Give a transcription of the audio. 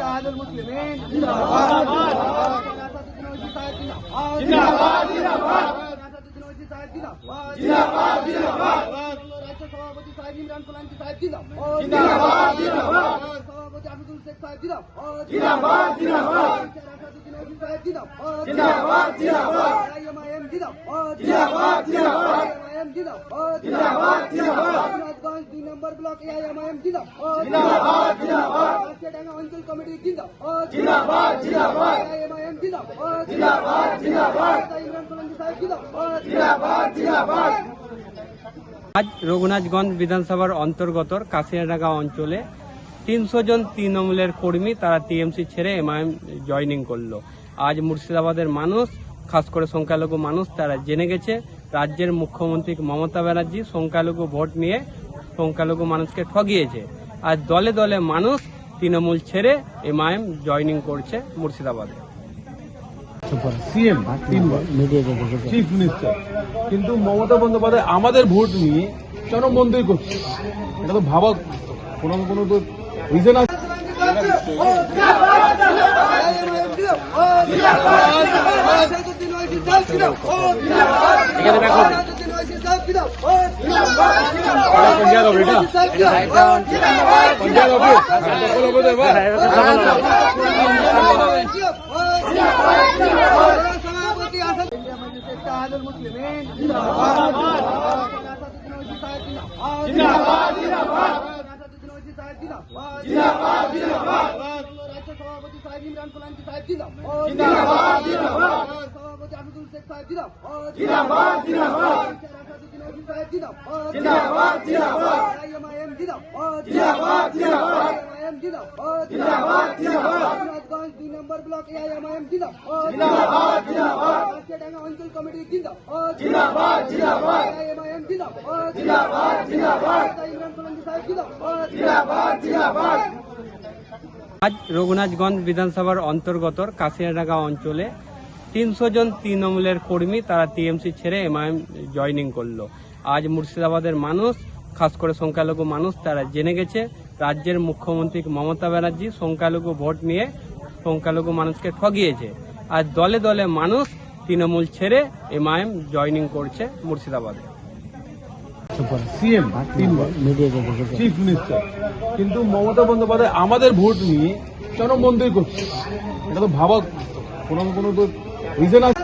اتحاد المسلمين জিন্দাবাদ জিন্দাবাদ জিন্দাবাদ জিন্দাবাদ জিন্দাবাদ রাজ্য সভাপতি সাহেব ইমরান সোলাঙ্কি সাহেব জিন্দাবাদ জিন্দাবাদ জিন্দাবাদ সভাপতি আব্দুল শেখ সাহেব জিন্দাবাদ জিন্দাবাদ জিন্দাবাদ সাহেব জিন্দাবাদ জিন্দাবাদ জিন্দাবাদ আইএমআইএম জিন্দাবাদ জিন্দাবাদ জিন্দাবাদ আইএমআইএম জিন্দাবাদ জিন্দাবাদ জিন্দাবাদ রাজগঞ্জ দুই নম্বর ব্লক আইএমআইএম জিন্দাবাদ জিন্দাবাদ জিন্দাবাদ অঞ্চল কমিটি জিন্দাবাদ জিন্দাবাদ জিন্দাবাদ আইএমআইএম জিন্দাবাদ জিন্দাবাদ জিন্দাবাদ ইমরান সোলাঙ্কি সাহেব জিন্দাবাদ জিন্দাবাদ জিন্দাবাদ আজ রঘুনাথগঞ্জ বিধানসভার অন্তর্গত কাশিয়াডাঙ্গা অঞ্চলে তিনশো জন তৃণমূলের কর্মী তারা টিএমসি ছেড়ে এমআইএম জয়নিং করল। আজ মুর্শিদাবাদের মানুষ খাস করে সংখ্যালঘু মানুষ তারা জেনে গেছে রাজ্যের মুখ্যমন্ত্রী মমতা ব্যানার্জি সংখ্যালঘু ভোট নিয়ে সংখ্যালঘু মানুষকে ঠগিয়েছে। আর দলে দলে মানুষ তৃণমূল ছেড়ে এমআইএম জয়নিং করছে মুর্শিদাবাদে। চিফ মিনিস্টার কিন্তু মমতা বন্দ্যোপাধ্যায় আমাদের ভোট নিয়ে চরম বন্ধই করছে। এটা তো ভাবা কোনো না কোনো তো রিজন আছে। সভাপতি সাহেব ইমরান সোলাঙ্কি সাহেব জিন্দাবাদ জিন্দাবাদ সভাপতি আব্দুল শেখ সাহেব জিন্দাবাদ জিন্দাবাদ জিন্দাবাদ। দুই নম্বর ব্লক আইএমআইএম জিন্দাবাদ জিন্দাবাদ জিন্দাবাদ অঞ্চল কমিটি জিন্দাবাদ জিন্দাবাদ জিন্দাবাদ আইএমআইএম জিন্দাবাদ জিন্দাবাদ জিন্দাবাদ ইমরান সোলাঙ্কি সাহেব জিন্দাবাদ জিন্দাবাদ জিন্দাবাদ আজ রঘুনাথগঞ্জ বিধানসভার অন্তর্গত কাশিয়াডাঙ্গা অঞ্চলে তিনশো জন তৃণমূলের কর্মী তারা টিএমসি ছেড়ে এমআইএম জয়নিং করল। আজ মুর্শিদাবাদের মানুষ, খাস করে সংখ্যালঘু মানুষ, তারা জেনে গেছে রাজ্যের মুখ্যমন্ত্রী মমতা ব্যানার্জি সংখ্যালঘু ভোট নিয়ে সংখ্যালঘু মানুষকে ঠগিয়েছে। আর দলে দলে মানুষ তৃণমূল ছেড়ে এমআইএম জয়নিং করছে মুর্শিদাবাদে। কিন্তু মমতা বন্দ্যোপাধ্যায় আমাদের ভোট নিয়ে চরম বন্ধই করছে? এটা তো ভাবা কোনো কোনো তো রিজন আছে।